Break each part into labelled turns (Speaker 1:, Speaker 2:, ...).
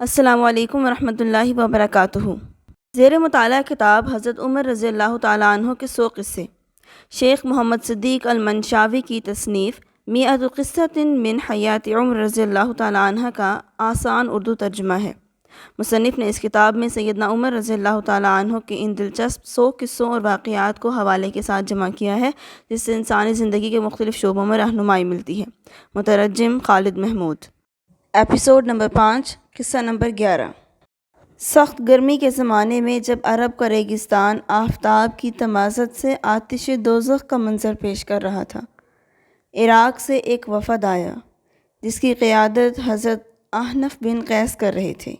Speaker 1: السلام علیکم ورحمۃ اللہ وبرکاتہ۔ زیر مطالعہ کتاب حضرت عمر رضی اللہ تعالیٰ عنہ کے سو قصے۔ شیخ محمد صدیق المنشاوی کی تصنیف میعت قصۃ من حیات عمر رضی اللہ تعالیٰ عنہ کا آسان اردو ترجمہ ہے۔ مصنف نے اس کتاب میں سیدنا عمر رضی اللہ تعالیٰ عنہ کے ان دلچسپ سو قصوں اور واقعات کو حوالے کے ساتھ جمع کیا ہے، جس سے انسانی زندگی کے مختلف شعبوں میں رہنمائی ملتی ہے۔ مترجم خالد محمود۔ ایپیسوڈ نمبر پانچ۔ قصہ نمبر گیارہ۔ سخت گرمی کے زمانے میں جب عرب کا ریگستان آفتاب کی تمازت سے آتش دوزخ کا منظر پیش کر رہا تھا، عراق سے ایک وفد آیا، جس کی قیادت حضرت احنف بن قیس کر رہے تھے۔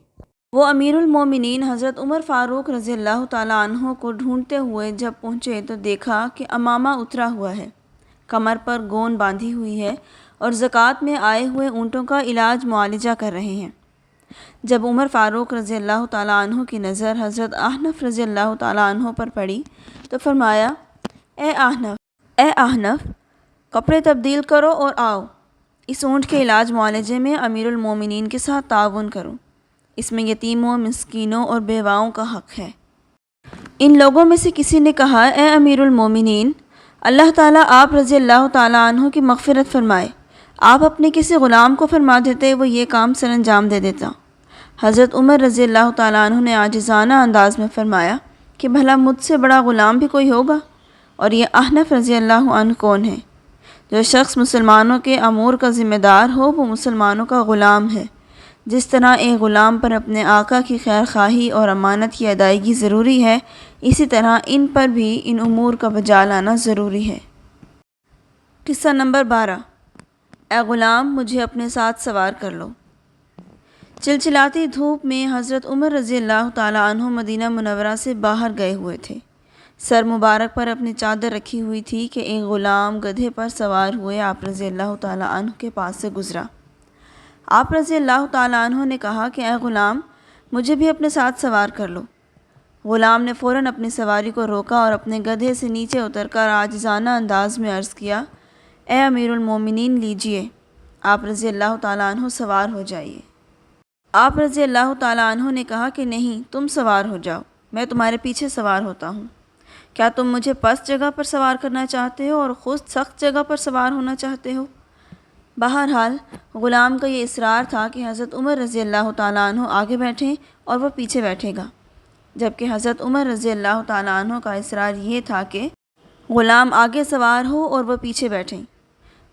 Speaker 1: وہ امیر المومنین حضرت عمر فاروق رضی اللہ تعالیٰ عنہ کو ڈھونڈتے ہوئے جب پہنچے تو دیکھا کہ امامہ اترا ہوا ہے۔ کمر پر گون باندھی ہوئی ہے اور زکوٰۃ میں آئے ہوئے اونٹوں کا علاج معالجہ کر رہے ہیں۔ جب عمر فاروق رضی اللہ تعالیٰ عنہ کی نظر حضرت احنف رضی اللہ تعالیٰ عنہ پر پڑی تو فرمایا، اے احنف اے احنف کپڑے تبدیل کرو اور آؤ۔ اس اونٹ کے علاج معالجے میں امیر المومنین کے ساتھ تعاون کرو۔ اس میں یتیموں، مسکینوں اور بیواؤں کا حق ہے۔ ان لوگوں میں سے کسی نے کہا، اے امیر المومنین، اللہ تعالیٰ آپ رضی اللہ تعالیٰ عنہ کی مغفرت فرمائے۔ آپ اپنے کسی غلام کو فرما دیتے وہ یہ کام سر انجام دے دیتا۔ حضرت عمر رضی اللہ تعالیٰ عنہ نے عاجزانہ انداز میں فرمایا کہ بھلا مجھ سے بڑا غلام بھی کوئی ہوگا؟ اور یہ احنف رضی اللہ عنہ کون ہے جو شخص مسلمانوں کے امور کا ذمہ دار ہو، وہ مسلمانوں کا غلام ہے۔ جس طرح ایک غلام پر اپنے آقا کی خیر خواہی اور امانت کی ادائیگی ضروری ہے، اسی طرح ان پر بھی ان امور کا بجا لانا ضروری ہے۔ قصہ نمبر بارہ۔ اے غلام، مجھے اپنے ساتھ سوار کر لو۔ چلچلاتی دھوپ میں حضرت عمر رضی اللہ تعالیٰ عنہ مدینہ منورہ سے باہر گئے ہوئے تھے۔ سر مبارک پر اپنی چادر رکھی ہوئی تھی کہ ایک غلام گدھے پر سوار ہوئے آپ رضی اللہ تعالیٰ عنہ کے پاس سے گزرا۔ آپ رضی اللہ تعالیٰ عنہ نے کہا کہ اے غلام، مجھے بھی اپنے ساتھ سوار کر لو۔ غلام نے فوراً اپنی سواری کو روکا اور اپنے گدھے سے نیچے اتر کر آجزانہ انداز میں عرض کیا اے امیر المومنین، لیجیے، آپ رضی اللہ تعالیٰ عنہ سوار ہو جائیے۔ آپ رضی اللہ تعالیٰ عنہ نے کہا کہ نہیں، تم سوار ہو جاؤ، میں تمہارے پیچھے سوار ہوتا ہوں۔ کیا تم مجھے پس جگہ پر سوار کرنا چاہتے ہو اور خود سخت جگہ پر سوار ہونا چاہتے ہو؟ بہرحال، غلام کا یہ اصرار تھا کہ حضرت عمر رضی اللہ تعالیٰ عنہ آگے بیٹھیں اور وہ پیچھے بیٹھے گا۔ جبکہ حضرت عمر رضی اللہ تعالیٰ عنہ کا اصرار یہ تھا کہ غلام آگے سوار ہو اور وہ پیچھے بیٹھیں۔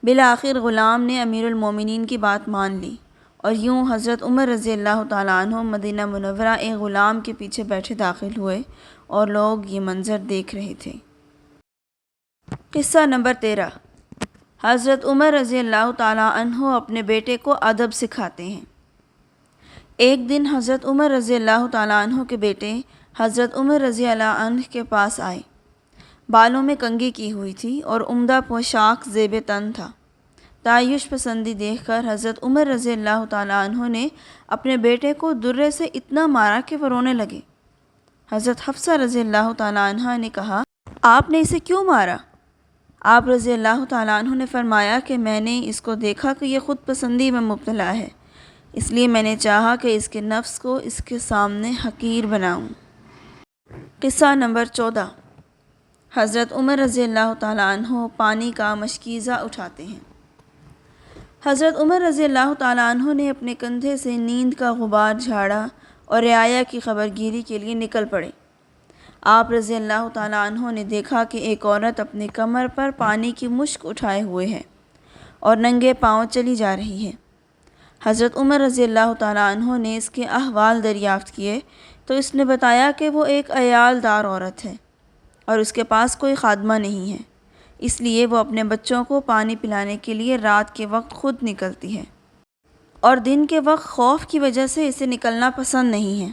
Speaker 1: بالآخر غلام نے امیر المومنین کی بات مان لی اور یوں حضرت عمر رضی اللہ تعالیٰ عنہ مدینہ منورہ ایک غلام کے پیچھے بیٹھے داخل ہوئے اور لوگ یہ منظر دیکھ رہے تھے۔ قصہ نمبر تیرہ۔ حضرت عمر رضی اللہ تعالیٰ عنہ اپنے بیٹے کو ادب سکھاتے ہیں۔ ایک دن حضرت عمر رضی اللہ تعالیٰ عنہ کے بیٹے حضرت عمر رضی اللہ عنہ کے پاس آئے۔ بالوں میں کنگھی کی ہوئی تھی اور عمدہ پوشاک زیب تن تھا۔ تعیش پسندی دیکھ کر حضرت عمر رضی اللہ تعالیٰ عنہ نے اپنے بیٹے کو درے سے اتنا مارا کہ وہ رونے لگے۔ حضرت حفصہ رضی اللہ تعالیٰ عنہ نے کہا، آپ نے اسے کیوں مارا؟ آپ رضی اللہ تعالیٰ عنہ نے فرمایا کہ میں نے اس کو دیکھا کہ یہ خود پسندی میں مبتلا ہے۔ اس لیے میں نے چاہا کہ اس کے نفس کو اس کے سامنے حقیر بناؤں۔ قصہ نمبر چودہ۔ حضرت عمر رضی اللہ تعالیٰ عنہ پانی کا مشکیزہ اٹھاتے ہیں۔ حضرت عمر رضی اللہ تعالیٰ عنہ نے اپنے کندھے سے نیند کا غبار جھاڑا اور رعایا کی خبر گیری کے لیے نکل پڑے۔ آپ رضی اللہ تعالیٰ عنہ نے دیکھا کہ ایک عورت اپنے کمر پر پانی کی مشک اٹھائے ہوئے ہے اور ننگے پاؤں چلی جا رہی ہے۔ حضرت عمر رضی اللہ تعالیٰ عنہ نے اس کے احوال دریافت کیے تو اس نے بتایا کہ وہ ایک عیال دار عورت ہے۔ اور اس کے پاس کوئی خادمہ نہیں ہے۔ اس لیے وہ اپنے بچوں کو پانی پلانے کے لیے رات کے وقت خود نکلتی ہے۔ اور دن کے وقت خوف کی وجہ سے اسے نکلنا پسند نہیں ہے۔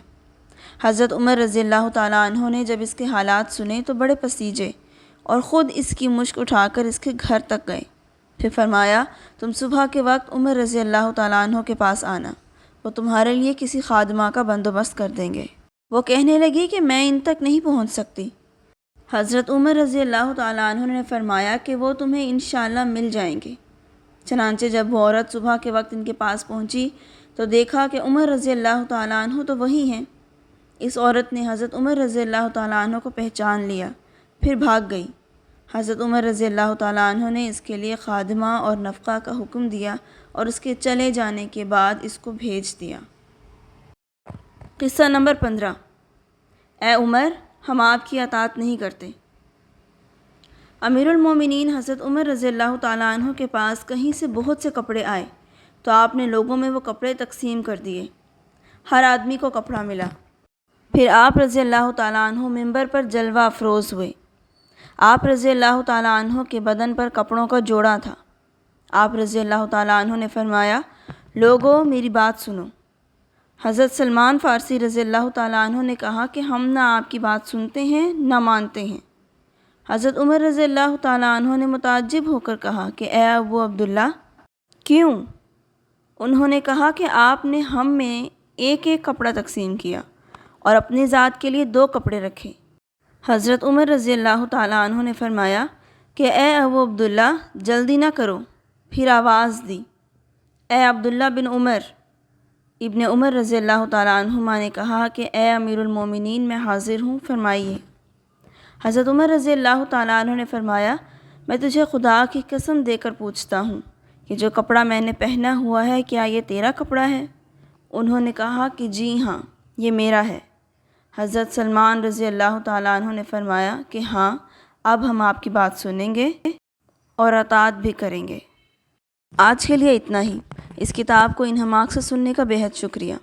Speaker 1: حضرت عمر رضی اللہ تعالیٰ عنہ نے جب اس کے حالات سنے تو بڑے پسیجے اور خود اس کی مشک اٹھا کر اس کے گھر تک گئے۔ پھر فرمایا، تم صبح کے وقت عمر رضی اللہ تعالیٰ عنہ کے پاس آنا، وہ تمہارے لیے کسی خادمہ کا بندوبست کر دیں گے۔ وہ کہنے لگی کہ میں ان تک نہیں پہنچ سکتی۔ حضرت عمر رضی اللہ تعالیٰ عنہ نے فرمایا کہ وہ تمہیں انشاءاللہ مل جائیں گے۔ چنانچہ جب وہ عورت صبح کے وقت ان کے پاس پہنچی تو دیکھا کہ عمر رضی اللہ تعالیٰ عنہ تو وہی ہیں۔ اس عورت نے حضرت عمر رضی اللہ تعالیٰ عنہ کو پہچان لیا، پھر بھاگ گئی۔ حضرت عمر رضی اللہ تعالیٰ عنہ نے اس کے لیے خادمہ اور نفقہ کا حکم دیا اور اس کے چلے جانے کے بعد اس کو بھیج دیا۔ قصہ نمبر پندرہ۔ اے عمر ہم آپ کی اطاعت نہیں کرتے۔ امیر المومنین حضرت عمر رضی اللہ تعالیٰ عنہ کے پاس کہیں سے بہت سے کپڑے آئے تو آپ نے لوگوں میں وہ کپڑے تقسیم کر دیے۔ ہر آدمی کو کپڑا ملا۔ پھر آپ رضی اللہ تعالیٰ عنہ ممبر پر جلوہ افروز ہوئے۔ آپ رضی اللہ تعالیٰ عنہ کے بدن پر کپڑوں کا جوڑا تھا۔ آپ رضی اللہ تعالیٰ عنہ نے فرمایا، لوگوں، میری بات سنو۔ حضرت سلمان فارسی رضی اللہ تعالیٰ عنہ نے کہا کہ ہم نہ آپ کی بات سنتے ہیں، نہ مانتے ہیں۔ حضرت عمر رضی اللہ تعالیٰ عنہ نے متعجب ہو کر کہا کہ اے ابو عبداللہ، کیوں؟ انہوں نے کہا کہ آپ نے ہم میں ایک ایک کپڑا تقسیم کیا اور اپنی ذات کے لیے دو کپڑے رکھے۔ حضرت عمر رضی اللہ تعالیٰ عنہ نے فرمایا کہ اے ابو عبداللہ، جلدی نہ کرو، پھر آواز دی۔ اے عبداللہ بن عمر ابن عمر رضی اللہ تعالیٰ عنہما نے کہا کہ اے امیر المومنین، میں حاضر ہوں، فرمائیے۔ حضرت عمر رضی اللہ تعالیٰ عنہ نے فرمایا، میں تجھے خدا کی قسم دے کر پوچھتا ہوں کہ جو کپڑا میں نے پہنا ہوا ہے، کیا یہ تیرا کپڑا ہے؟ انہوں نے کہا کہ جی ہاں یہ میرا ہے۔ حضرت سلمان رضی اللہ تعالیٰ عنہ نے فرمایا کہ ہاں اب ہم آپ کی بات سنیں گے اور اطاعت بھی کریں گے۔ آج کے لیے اتنا ہی۔ اس کتاب کو انہماک سے سننے کا بہت شکریہ۔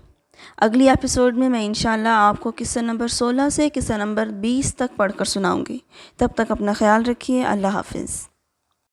Speaker 1: اگلی ایپیسوڈ میں میں انشاءاللہ آپ کو قصہ نمبر سولہ سے قصہ نمبر بیس تک پڑھ کر سناؤں گی۔ تب تک اپنا خیال رکھیے۔ اللہ حافظ۔